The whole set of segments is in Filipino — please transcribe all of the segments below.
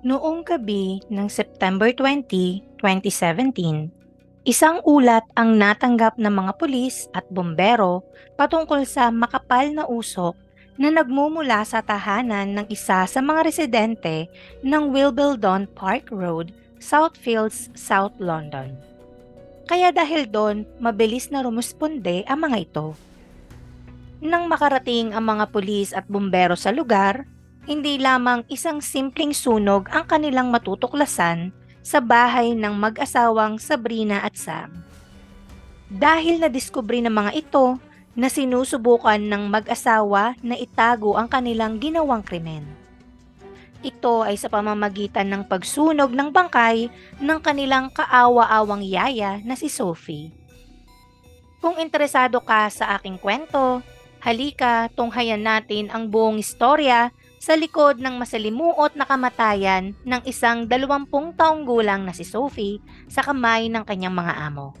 Noong gabi ng September 20, 2017, isang ulat ang natanggap ng mga pulis at bombero patungkol sa makapal na usok na nagmumula sa tahanan ng isa sa mga residente ng Wimbledon Park Road, Southfields, South London. Kaya dahil doon, mabilis na rumusponde ang mga ito. Nang makarating ang mga pulis at bombero sa lugar, hindi lamang isang simpleng sunog ang kanilang matutuklasan sa bahay ng mag-asawang Sabrina at Sam. Dahil nadiskubre ng mga ito na sinusubukan ng mag-asawa na itago ang kanilang ginawang krimen. Ito ay sa pamamagitan ng pagsunog ng bangkay ng kanilang kaawa-awang yaya na si Sophie. Kung interesado ka sa aking kwento, halika tunghayan natin ang buong istorya sa likod ng masalimuot na kamatayan ng isang dalawampung taong gulang na si Sophie sa kamay ng kanyang mga amo.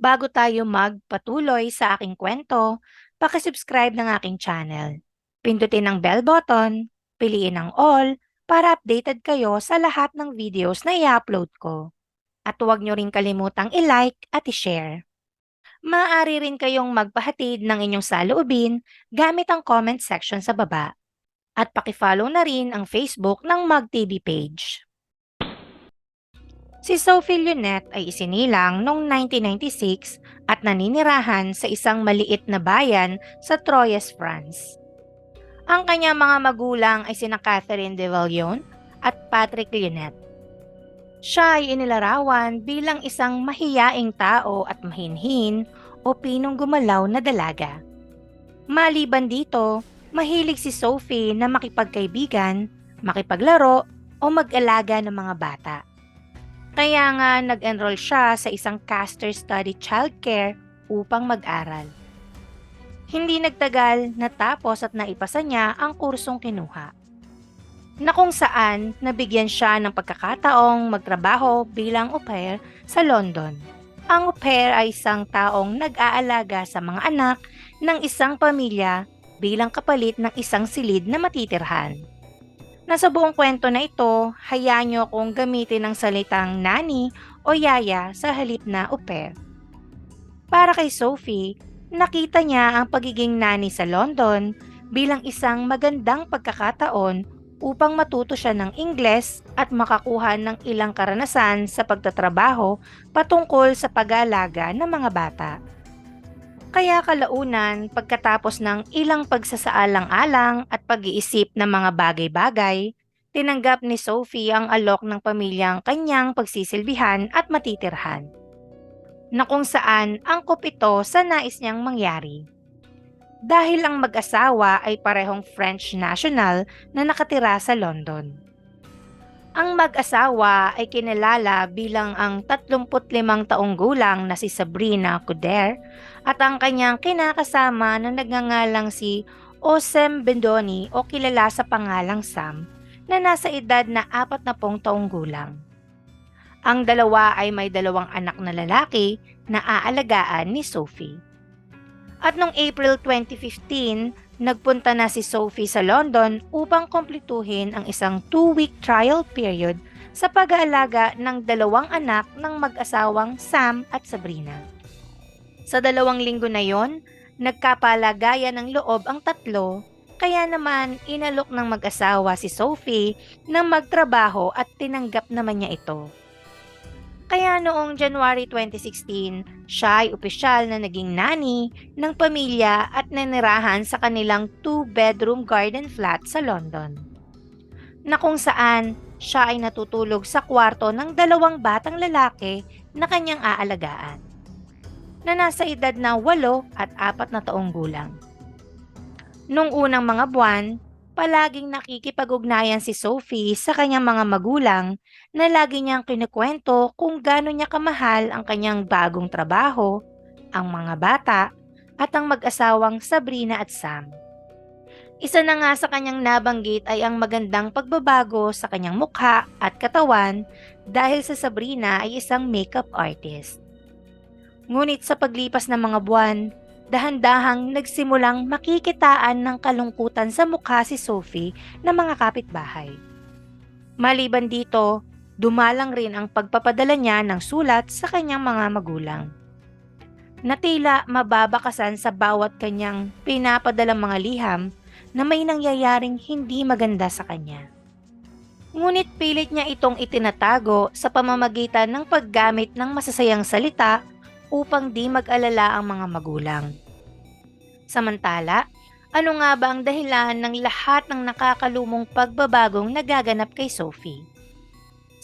Bago tayo magpatuloy sa aking kwento, pakisubscribe ng aking channel. Pindutin ang bell button, piliin ang all para updated kayo sa lahat ng videos na i-upload ko. At huwag nyo rin kalimutang i-like at i-share. Maaari rin kayong magpahatid ng inyong saloobin gamit ang comment section sa baba. At pakifollow na rin ang Facebook ng MagTV page. Si Sophie Lunette ay isinilang noong 1996 at naninirahan sa isang maliit na bayan sa Troyes, France. Ang kanyang mga magulang ay sina Catherine de Villion at Patrick Lunette. Siya ay inilarawan bilang isang mahiyaing tao at mahinhin o pinong gumalaw na dalaga. Maliban dito, mahilig si Sophie na makipagkaibigan, makipaglaro o mag-alaga ng mga bata. Kaya nga nag-enroll siya sa isang caster study childcare upang mag-aral. Hindi nagtagal natapos at naipasa niya ang kursong kinuha. Na kung saan nabigyan siya ng pagkakataong magtrabaho bilang au pair sa London. Ang au pair ay isang taong nag-aalaga sa mga anak ng isang pamilya bilang kapalit ng isang silid na matitirhan. Nasa buong kwento na ito, hayaan niyo akong gamitin ang salitang nani o yaya sa halip na pair. Para kay Sophie, nakita niya ang pagiging nani sa London bilang isang magandang pagkakataon upang matuto siya ng Ingles at makakuha ng ilang karanasan sa pagtatrabaho patungkol sa pag-aalaga ng mga bata. Kaya kalaunan, pagkatapos ng ilang pagsasaalang-alang at pag-iisip ng mga bagay-bagay, tinanggap ni Sophie ang alok ng pamilyang kanyang pagsisilbihan at matitirhan. Na kung saan angkop ito sa nais niyang mangyari. Dahil ang mag-asawa ay parehong French national na nakatira sa London. Ang mag-asawa ay kinilala bilang ang 35 taong gulang na si Sabrina Couder at ang kanyang kinakasama na nagngangalang si Osem Bendoni o kilala sa pangalang Sam na nasa edad na 40 taong gulang. Ang dalawa ay may dalawang anak na lalaki na aalagaan ni Sophie. At noong April 2015, nagpunta na si Sophie sa London upang kumpletuhin ang isang two-week trial period sa pag-aalaga ng dalawang anak ng mag-asawang Sam at Sabrina. Sa dalawang linggo na yon, nagkapalagayan ng loob ang tatlo, kaya naman inalok ng mag-asawa si Sophie na magtrabaho at tinanggap naman niya ito. Kaya noong January 2016, siya ay opisyal na naging nani ng pamilya at nanirahan sa kanilang two-bedroom garden flat sa London. Na kung saan siya ay natutulog sa kwarto ng dalawang batang lalaki na kanyang aalagaan na nasa edad na 8 at 4 na taong gulang. Nung unang mga buwan, palaging nakikipag-ugnayan si Sophie sa kanyang mga magulang na lagi niyang kinukwento kung gaano niya kamahal ang kanyang bagong trabaho, ang mga bata, at ang mag-asawang Sabrina at Sam. Isa na nga sa kanyang nabanggit ay ang magandang pagbabago sa kanyang mukha at katawan dahil sa Sabrina ay isang makeup artist. Ngunit sa paglipas ng mga buwan, dahan-dahang nagsimulang makikitaan ng kalungkutan sa mukha si Sophie ng mga kapitbahay. Maliban dito, dumalang rin ang pagpapadala niya ng sulat sa kanyang mga magulang. Na tila mababakasan sa bawat kanyang pinapadalang mga liham na may nangyayaring hindi maganda sa kanya. Ngunit pilit niya itong itinatago sa pamamagitan ng paggamit ng masasayang salita upang di mag-alala ang mga magulang. Samantala, ano nga ba ang dahilan ng lahat ng nakakalumong pagbabagong nagaganap kay Sophie?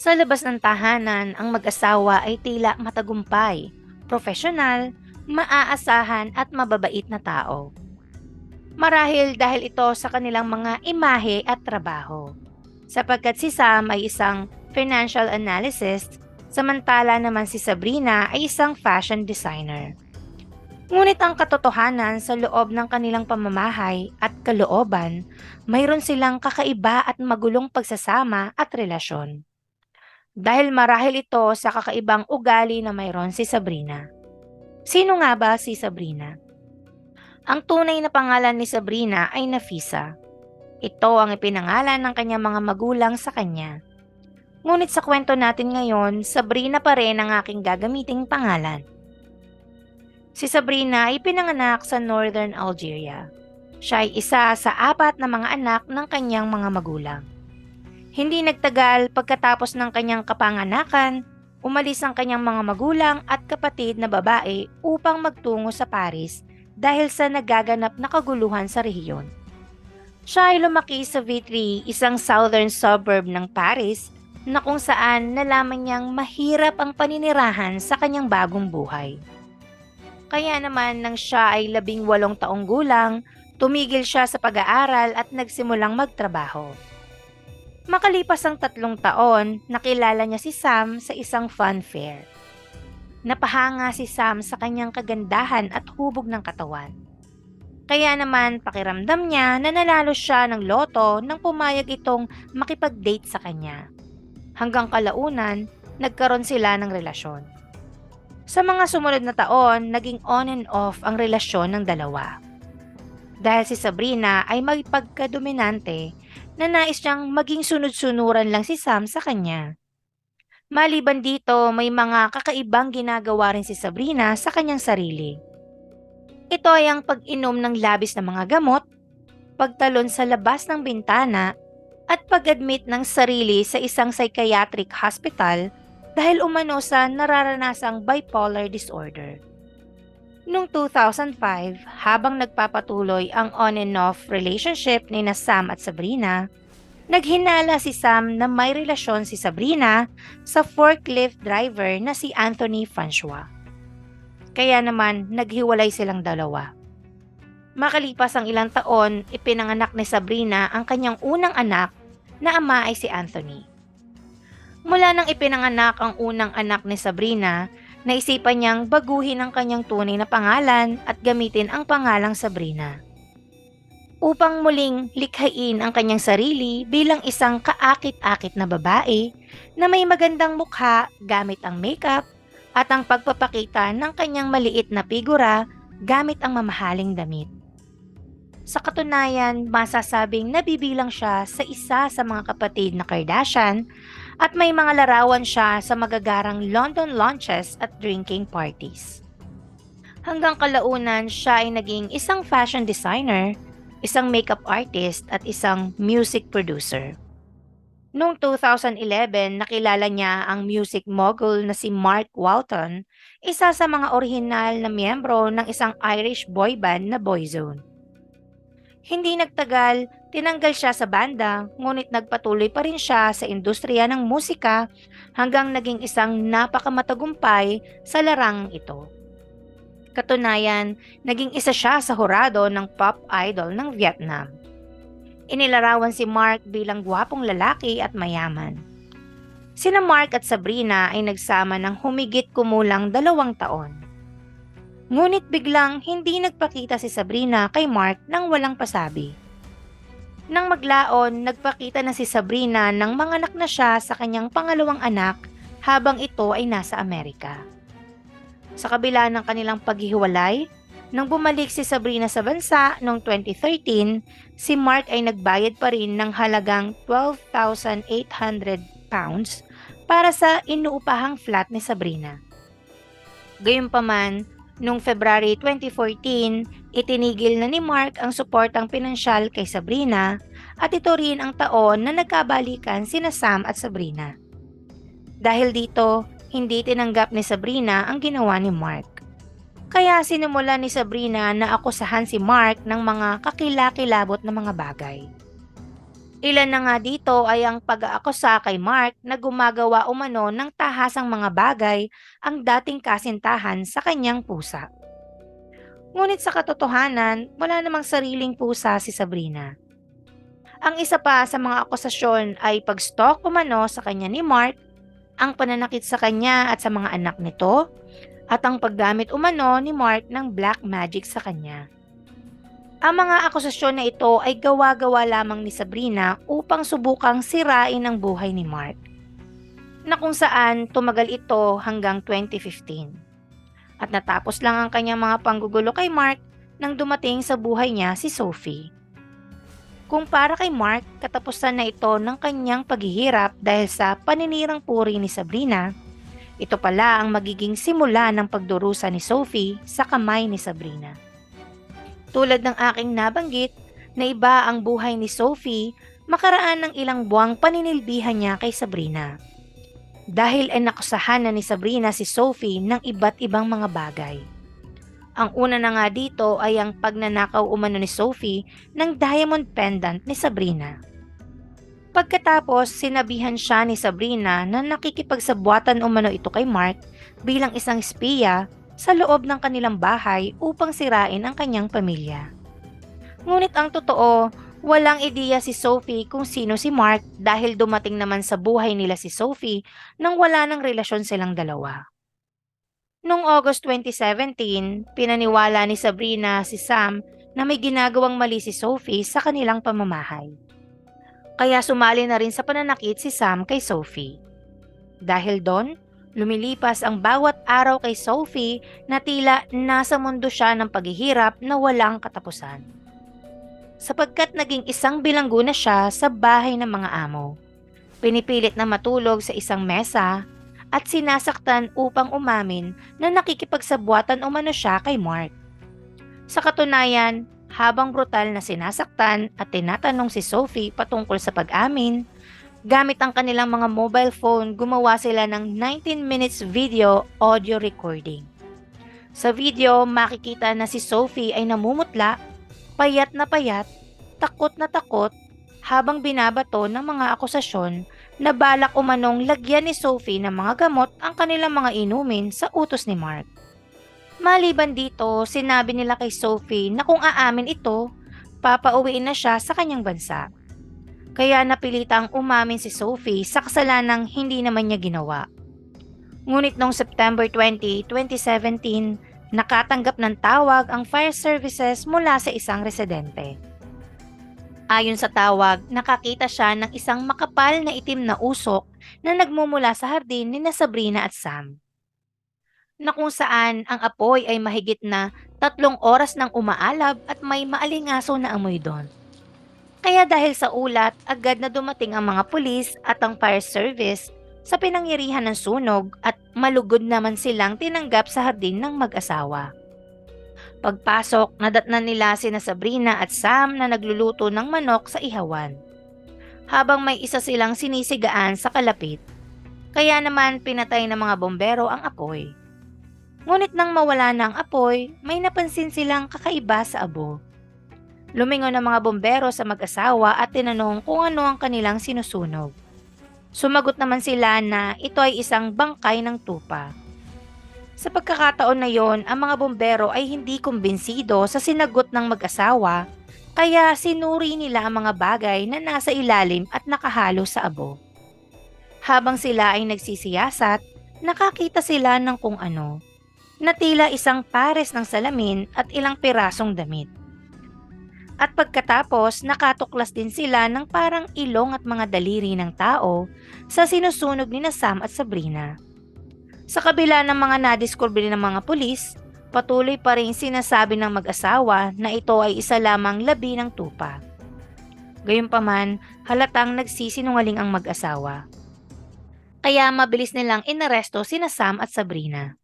Sa labas ng tahanan, ang mag-asawa ay tila matagumpay, profesional, maaasahan at mababait na tao. Marahil dahil ito sa kanilang mga imahe at trabaho. Sapagkat si Sam ay isang financial analyst, samantala naman si Sabrina ay isang fashion designer. Ngunit ang katotohanan sa loob ng kanilang pamamahay at kalooban, mayroon silang kakaiba at magulong pagsasama at relasyon. Dahil marahil ito sa kakaibang ugali na mayroon si Sabrina. Sino nga ba si Sabrina? Ang tunay na pangalan ni Sabrina ay Nafisa. Ito ang ipinangalan ng kanyang mga magulang sa kanya. Ngunit sa kwento natin ngayon, Sabrina pa rin ang aking gagamiting pangalan. Si Sabrina ay pinanganak sa Northern Algeria. Siya ay isa sa apat na mga anak ng kanyang mga magulang. Hindi nagtagal pagkatapos ng kanyang kapanganakan, umalis ang kanyang mga magulang at kapatid na babae upang magtungo sa Paris dahil sa nagaganap na kaguluhan sa rehiyon. Siya ay lumaki sa Vitry, isang southern suburb ng Paris na kung saan nalaman niyang mahirap ang paninirahan sa kanyang bagong buhay. Kaya naman nang siya ay labing walong taong gulang, tumigil siya sa pag-aaral at nagsimulang magtrabaho. Makalipas ang tatlong taon, nakilala niya si Sam sa isang fun fair. Napahanga si Sam sa kanyang kagandahan at hubog ng katawan. Kaya naman pakiramdam niya na nanalo siya ng loto nang pumayag itong makipag-date sa kanya. Hanggang kalaunan, nagkaroon sila ng relasyon. Sa mga sumunod na taon, naging on and off ang relasyon ng dalawa. Dahil si Sabrina ay magpagkadominante na nais niyang maging sunod-sunuran lang si Sam sa kanya. Maliban dito, may mga kakaibang ginagawa rin si Sabrina sa kanyang sarili. Ito ay ang pag-inom ng labis na mga gamot, pagtalon sa labas ng bintana, at pag-admit ng sarili sa isang psychiatric hospital dahil umano sa nararanasang bipolar disorder. Noong 2005, habang nagpapatuloy ang on and off relationship ni na Sam at Sabrina, naghinala si Sam na may relasyon si Sabrina sa forklift driver na si Anthony Francois. Kaya naman naghiwalay silang dalawa. Makalipas ang ilang taon, ipinanganak ni Sabrina ang kanyang unang anak na ama ay si Anthony. Mula nang ipinanganak ang unang anak ni Sabrina, naisipan niyang baguhin ang kanyang tunay na pangalan at gamitin ang pangalang Sabrina. Upang muling likhain ang kanyang sarili bilang isang kaakit-akit na babae na may magandang mukha gamit ang makeup at ang pagpapakita ng kanyang maliit na figura gamit ang mamahaling damit. Sa katunayan, masasabing nabibilang siya sa isa sa mga kapatid na Kardashian at may mga larawan siya sa magagarang London launches at drinking parties. Hanggang kalaunan, siya ay naging isang fashion designer, isang makeup artist at isang music producer. Noong 2011, nakilala niya ang music mogul na si Mark Walton, isa sa mga orihinal na miyembro ng isang Irish boy band na Boyzone. Hindi nagtagal, tinanggal siya sa banda, ngunit nagpatuloy pa rin siya sa industriya ng musika hanggang naging isang napakamatagumpay sa larang ito. Katunayan, naging isa siya sa horado ng pop idol ng Vietnam. Inilarawan si Mark bilang gwapong lalaki at mayaman. Sina Mark at Sabrina ay nagsama ng humigit kumulang dalawang taon. Ngunit biglang hindi nagpakita si Sabrina kay Mark nang walang pasabi. Nang maglaon, nagpakita na si Sabrina nang manganak na siya sa kanyang pangalawang anak habang ito ay nasa Amerika. Sa kabila ng kanilang paghihiwalay, Nang bumalik si Sabrina sa bansa noong 2013, si Mark ay nagbayad pa rin ng halagang 12,800 pounds para sa inuupahang flat ni Sabrina. Gayunpaman, noong February 2014, itinigil na ni Mark ang suportang pinansyal kay Sabrina at ito rin ang taon na nagkabalikan sina Sam at Sabrina. Dahil dito, hindi tinanggap ni Sabrina ang ginawa ni Mark. Kaya sinimula ni Sabrina na akusahan si Mark ng mga kakilakilabot na mga bagay. Ilan na nga dito ay ang pag-aakusa kay Mark na gumagawa umano ng tahasang mga bagay ang dating kasintahan sa kanyang pusa. Ngunit sa katotohanan, wala namang sariling pusa si Sabrina. Ang isa pa sa mga akusasyon ay pag-stalk umano sa kanya ni Mark, ang pananakit sa kanya at sa mga anak nito, at ang paggamit umano ni Mark ng black magic sa kanya. Ang mga akusasyon na ito ay gawa-gawa lamang ni Sabrina upang subukang sirain ang buhay ni Mark, na kung saan tumagal ito hanggang 2015. At natapos lang ang kanyang mga panggugulo kay Mark nang dumating sa buhay niya si Sophie. Kung para kay Mark, katapusan na ito ng kanyang paghihirap dahil sa paninirang puri ni Sabrina, ito pala ang magiging simula ng pagdurusa ni Sophie sa kamay ni Sabrina. Tulad ng aking nabanggit, na iba ang buhay ni Sophie makaraan ng ilang buwang paninilbihan niya kay Sabrina. Dahil ay nakusahan na ni Sabrina si Sophie ng iba't ibang mga bagay. Ang una na nga dito ay ang pagnanakaw umano ni Sophie ng diamond pendant ni Sabrina. Pagkatapos, sinabihan siya ni Sabrina na nakikipagsabuatan umano ito kay Mark bilang isang espiya sa loob ng kanilang bahay upang sirain ang kanyang pamilya. Ngunit ang totoo, walang ideya si Sophie kung sino si Mark dahil dumating naman sa buhay nila si Sophie nang wala ng relasyon silang dalawa. Noong August 2017, pinaniwala ni Sabrina si Sam na may ginagawang mali si Sophie sa kanilang pamamahay. Kaya sumali na rin sa pananakit si Sam kay Sophie. Dahil doon, lumilipas ang bawat araw kay Sophie na tila nasa mundo siya ng paghihirap na walang katapusan. Sapagkat naging isang bilanggo na siya sa bahay ng mga amo. Pinipilit na matulog sa isang mesa at sinasaktan upang umamin na nakikipagsabuatan umano siya kay Mark. Sa katunayan, habang brutal na sinasaktan at tinatanong si Sophie patungkol sa pag-amin, gamit ang kanilang mga mobile phone, gumawa sila ng 19 minutes video audio recording. Sa video, makikita na si Sophie ay namumutla, payat na payat, takot na takot, habang binabato ng mga akusasyon na balak umanong lagyan ni Sophie ng mga gamot ang kanilang mga inumin sa utos ni Mark. Maliban dito, sinabi nila kay Sophie na kung aamin ito, papauwiin na siya sa kanyang bansa. Kaya napilitang umamin si Sophie sa kasalanang hindi naman niya ginawa. Ngunit noong September 20, 2017, nakatanggap ng tawag ang fire services mula sa isang residente. Ayon sa tawag, nakakita siya ng isang makapal na itim na usok na nagmumula sa hardin ni na Sabrina at Sam na kung saan ang apoy ay mahigit na tatlong oras nang umaalab at may maalingaso na amoy doon. Kaya dahil sa ulat, agad na dumating ang mga pulis at ang fire service sa pinangyarihan ng sunog at malugod naman silang tinanggap sa hardin ng mag-asawa. Pagpasok, nadatnan nila sina Sabrina at Sam na nagluluto ng manok sa ihawan. Habang may isa silang sinisigaan sa kalapit. Kaya naman pinatay ng mga bombero ang apoy. Ngunit nang mawala ang apoy, may napansin silang kakaiba sa abo. Lumingon ang mga bombero sa mag-asawa at tinanong kung ano ang kanilang sinusunog. Sumagot naman sila na ito ay isang bangkay ng tupa. Sa pagkakataon na yon, ang mga bombero ay hindi kumbinsido sa sinagot ng mag-asawa, kaya sinuri nila ang mga bagay na nasa ilalim at nakahalo sa abo. Habang sila ay nagsisiyasat, nakakita sila ng kung ano na tila isang pares ng salamin at ilang pirasong damit. At pagkatapos, nakatuklas din sila ng parang ilong at mga daliri ng tao sa sinusunog ni Sam at Sabrina. Sa kabila ng mga nadiskubre ng mga pulis, patuloy pa rin sinasabi ng mag-asawa na ito ay isa lamang labi ng tupa. Gayunpaman, halatang nagsisinungaling ang mag-asawa. Kaya mabilis nilang inaresto sina Sam at Sabrina.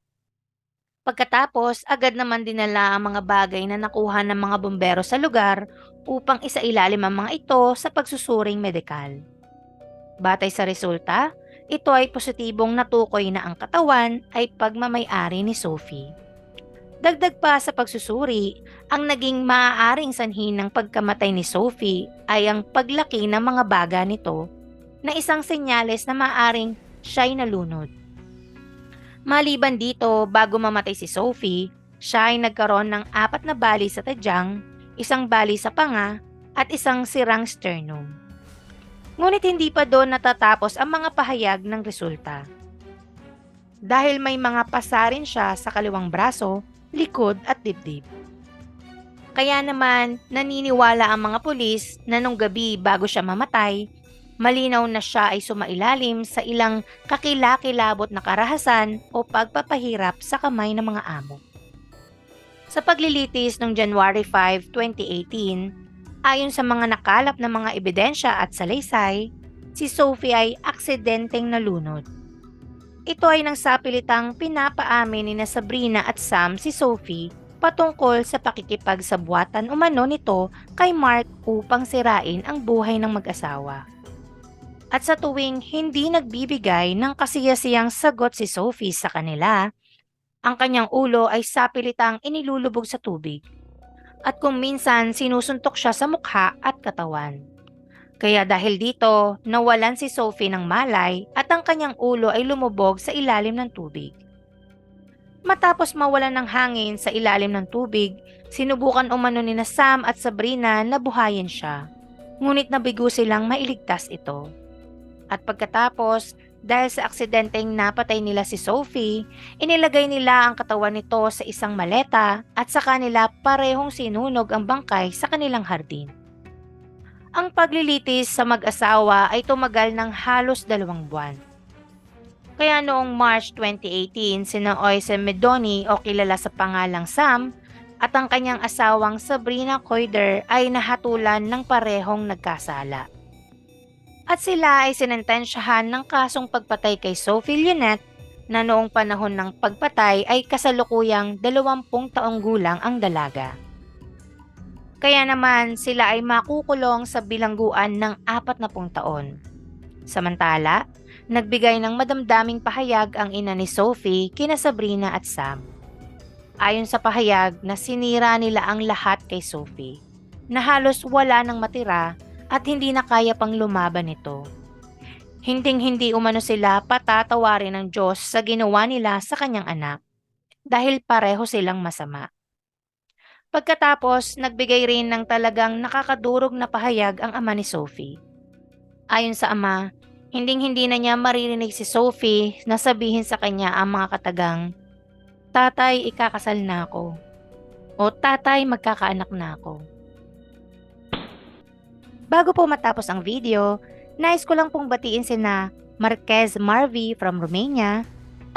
Pagkatapos, agad naman dinala ang mga bagay na nakuha ng mga bombero sa lugar upang isailalim ang mga ito sa pagsusuring medikal. Batay sa resulta, ito ay positibong natukoy na ang katawan ay pagmamayari ni Sophie. Dagdag pa sa pagsusuri, ang naging maaaring sanhi ng pagkamatay ni Sophie ay ang paglaki ng mga baga nito na isang senyales na maaaring siya'y nalunod. Maliban dito, bago mamatay si Sophie, siya ay nagkaroon ng apat na bali sa tadyang, isang bali sa panga, at isang sirang sternum. Ngunit hindi pa doon natatapos ang mga pahayag ng resulta. Dahil may mga pasarin siya sa kaliwang braso, likod at dibdib. Kaya naman, naniniwala ang mga pulis na nung gabi bago siya mamatay, malinaw na siya ay sumailalim sa ilang kakilakilabot na karahasan o pagpapahirap sa kamay ng mga amo. Sa paglilitis noong January 5, 2018, ayon sa mga nakalap na mga ebidensya at salaysay, si Sophie ay aksidenteng nalunod. Ito ay nang sapilitang pinapaamin ni na Sabrina at Sam si Sophie patungkol sa pakikipagsabuatan umano nito kay Mark upang sirain ang buhay ng mag-asawa. At sa tuwing hindi nagbibigay ng kasiyasiyang sagot si Sophie sa kanila, ang kanyang ulo ay sapilitang inilulubog sa tubig. At kung minsan sinusuntok siya sa mukha at katawan. Kaya dahil dito, nawalan si Sophie ng malay at ang kanyang ulo ay lumubog sa ilalim ng tubig. Matapos mawalan ng hangin sa ilalim ng tubig, sinubukan umano ni na Sam at Sabrina na buhayin siya. Ngunit nabigo silang mailigtas ito. At pagkatapos, dahil sa aksidenteng napatay nila si Sophie, inilagay nila ang katawan nito sa isang maleta at sa kanila parehong sinunog ang bangkay sa kanilang hardin. Ang paglilitis sa mag-asawa ay tumagal ng halos dalawang buwan. Kaya noong March 2018, sina Oise Medoni o kilala sa pangalang Sam at ang kanyang asawang Sabrina Koider ay nahatulan ng parehong nagkasala. At sila ay sinentensyahan ng kasong pagpatay kay Sophie Lynette na noong panahon ng pagpatay ay kasalukuyang 20 taong gulang ang dalaga. Kaya naman sila ay makukulong sa bilangguan ng 40 taon. Samantala, nagbigay ng madamdaming pahayag ang ina ni Sophie kina Sabrina at Sam. Ayon sa pahayag na sinira nila ang lahat kay Sophie, na halos wala nang matira at hindi na kaya pang lumaban nito. Hinding-hindi umano sila patatawarin ng Diyos sa ginawa nila sa kanyang anak dahil pareho silang masama. Pagkatapos, nagbigay rin ng talagang nakakadurog na pahayag ang ama ni Sophie. Ayon sa ama, hinding-hindi na niya maririnig si Sophie na sabihin sa kanya ang mga katagang, Tatay, ikakasal na ako. O tatay, magkakaanak na ako. Bago po matapos ang video, nais ko lang pong batiin sina Marquez Marvi from Romania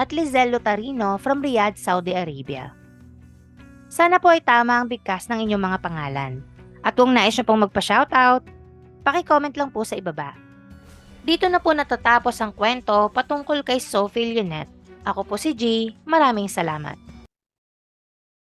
at Lizelle Lotarino from Riyadh, Saudi Arabia. Sana po ay tama ang bigkas ng inyong mga pangalan. At kung nais nyo pong magpa-shoutout, paki-comment lang po sa ibaba. Dito na po natatapos ang kwento patungkol kay Sophie Lynette. Ako po si G. Maraming salamat.